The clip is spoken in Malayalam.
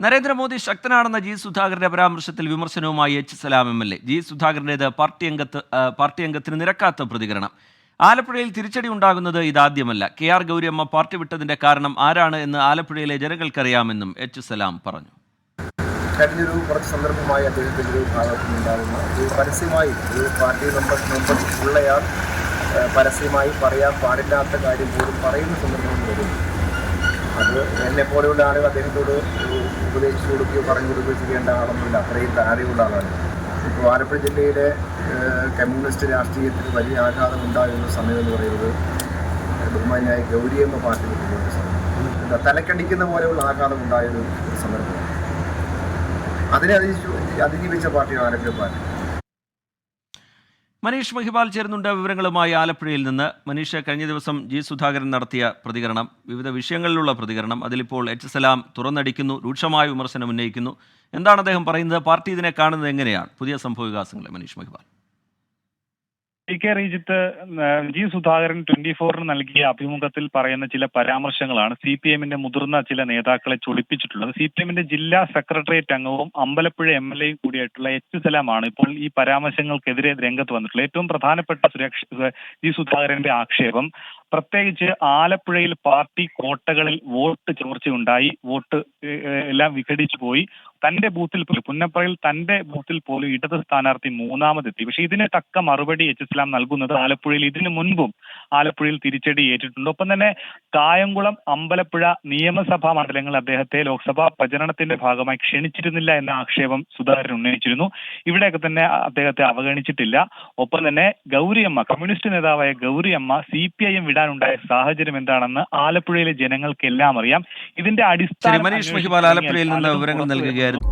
നരേന്ദ്രമോദി ശക്തനാണെന്ന ജി സുധാകരന്റെ പരാമർശത്തിൽ വിമർശനവുമായി H Salam M L A. G സുധാകരന്റേത് party അംഗത്ത് പാർട്ടി അംഗത്തിന് നിരക്കാത്ത പ്രതികരണം. ആലപ്പുഴയിൽ തിരിച്ചടി ഉണ്ടാകുന്നത് ഇതാദ്യമല്ല. കെ ആർ ഗൗരിയമ്മ പാർട്ടി വിട്ടതിന്റെ കാരണം ആരാണ് എന്ന് ആലപ്പുഴയിലെ ജനങ്ങൾക്കറിയാമെന്നും എച്ച് സലാം പറഞ്ഞു. കഴിഞ്ഞൊരു കുറച്ച് സന്ദർഭമായി അദ്ദേഹത്തിന്റെ ഭാഗത്തു നിന്നുണ്ടാകുന്ന ഒരു പരസ്യമായി ഒരു പാർട്ടി നമ്പർ നമ്പർ ഉള്ളയാൾ പരസ്യമായി പറയാൻ പാടില്ലാത്ത കാര്യം പോലും പറയുന്ന സന്ദർഭം വരുന്നു അത് എന്നെ പോലെയുള്ള ആളുകൾ അദ്ദേഹത്തോട് ഉപദേശിച്ചു കൊടുക്കുകയോ പറഞ്ഞു കൊടുക്കുകയോ ചെയ്യേണ്ട ആളൊന്നുമില്ല. അത്രയും താഴെയുള്ള ആളാണ്. ഇപ്പോൾ ആലപ്പുഴ ജില്ലയിലെ കമ്മ്യൂണിസ്റ്റ് രാഷ്ട്രീയത്തിന് വലിയ ആഘാതം ഉണ്ടാകുന്ന സമയം എന്ന് പറയുന്നത് ബഹുമാനായ ഗൗരിയമ്മ പാർട്ടി കിട്ടുന്ന സമയം. തലക്കടിക്കുന്ന പോലെയുള്ള ആഘാതം ഉണ്ടായൊരു സന്ദർഭമാണ് അതിനെ അതിജീവിച്ച പാർട്ടിയാണ് ആലപ്പുഴ പാർട്ടി. മനീഷ് മഹിപാൽ ചേരുന്നുണ്ട് വിവരങ്ങളുമായി ആലപ്പുഴയിൽ നിന്ന്. മനീഷ് കഴിഞ്ഞ ദിവസം ജി സുധാകരൻ നടത്തിയ പ്രതികരണം വിവിധ വിഷയങ്ങളിലുള്ള പ്രതികരണം അതിലിപ്പോൾ എച്ച് സലാം തുറന്നടിക്കുന്നു രൂക്ഷമായ വിമർശനം ഉന്നയിക്കുന്നു എന്താണ് അദ്ദേഹം പറയുന്നത്? പാർട്ടി ഇതിനെ കാണുന്നത് എങ്ങനെയാണ്? പുതിയ സംഭവ വികാസങ്ങളെ Maneesh Mahipal P K Rejith G Sudhakaran twenty ഫോറിന് നൽകിയ അഭിമുഖത്തിൽ പറയുന്ന ചില പരാമർശങ്ങളാണ് സി പി എമ്മിന്റെ മുതിർന്ന ചില നേതാക്കളെ ചൊടിപ്പിച്ചിട്ടുള്ളത്. സി പി എമ്മിന്റെ ജില്ലാ സെക്രട്ടേറിയറ്റ് അംഗവും അമ്പലപ്പുഴ എം എൽ എയും കൂടിയായിട്ടുള്ള എച്ച് സലാമാണ് ഇപ്പോൾ ഈ പരാമർശങ്ങൾക്കെതിരെ രംഗത്ത് വന്നിട്ടുള്ളത്. ഏറ്റവും പ്രധാനപ്പെട്ട ജി സുധാകരന്റെ ആക്ഷേപം പ്രത്യേകിച്ച് ആലപ്പുഴയിൽ പാർട്ടി കോട്ടകളിൽ വോട്ട് ചോർച്ചയുണ്ടായി. വോട്ട് എല്ലാം വിഘടിച്ചു പോയി. തന്റെ ബൂത്തിൽ പുന്നപ്പറയിൽ തന്റെ ബൂത്തിൽ പോലും ഇടത് സ്ഥാനാർത്ഥി മൂന്നാമതെത്തി. പക്ഷെ ഇതിന് തക്ക മറുപടി എച്ച് ഇസ്ലാം നൽകുന്നത് ആലപ്പുഴയിൽ ഇതിനു മുൻപും ആലപ്പുഴയിൽ തിരിച്ചടി ഏറ്റിട്ടുണ്ട്. ഒപ്പം തന്നെ കായംകുളം അമ്പലപ്പുഴ നിയമസഭാ മണ്ഡലങ്ങൾ അദ്ദേഹത്തെ ലോക്സഭാ പ്രചരണത്തിന്റെ ഭാഗമായി ക്ഷണിച്ചിരുന്നില്ല എന്ന ആക്ഷേപം സുധാകരൻ ഉന്നയിച്ചിരുന്നു. ഇവിടെയൊക്കെ തന്നെ അദ്ദേഹത്തെ അവഗണിച്ചിട്ടില്ല. ഒപ്പം തന്നെ ഗൗരിയമ്മ കമ്മ്യൂണിസ്റ്റ് നേതാവായ Gouriamma C P I M വിടാനുണ്ടായ സാഹചര്യം എന്താണെന്ന് ആലപ്പുഴയിലെ ജനങ്ങൾക്കെല്ലാം അറിയാം. ഇതിന്റെ അടിസ്ഥാന ആലപ്പുഴയിൽ നിന്ന് വിവരങ്ങൾ നൽകുകയായിരുന്നു.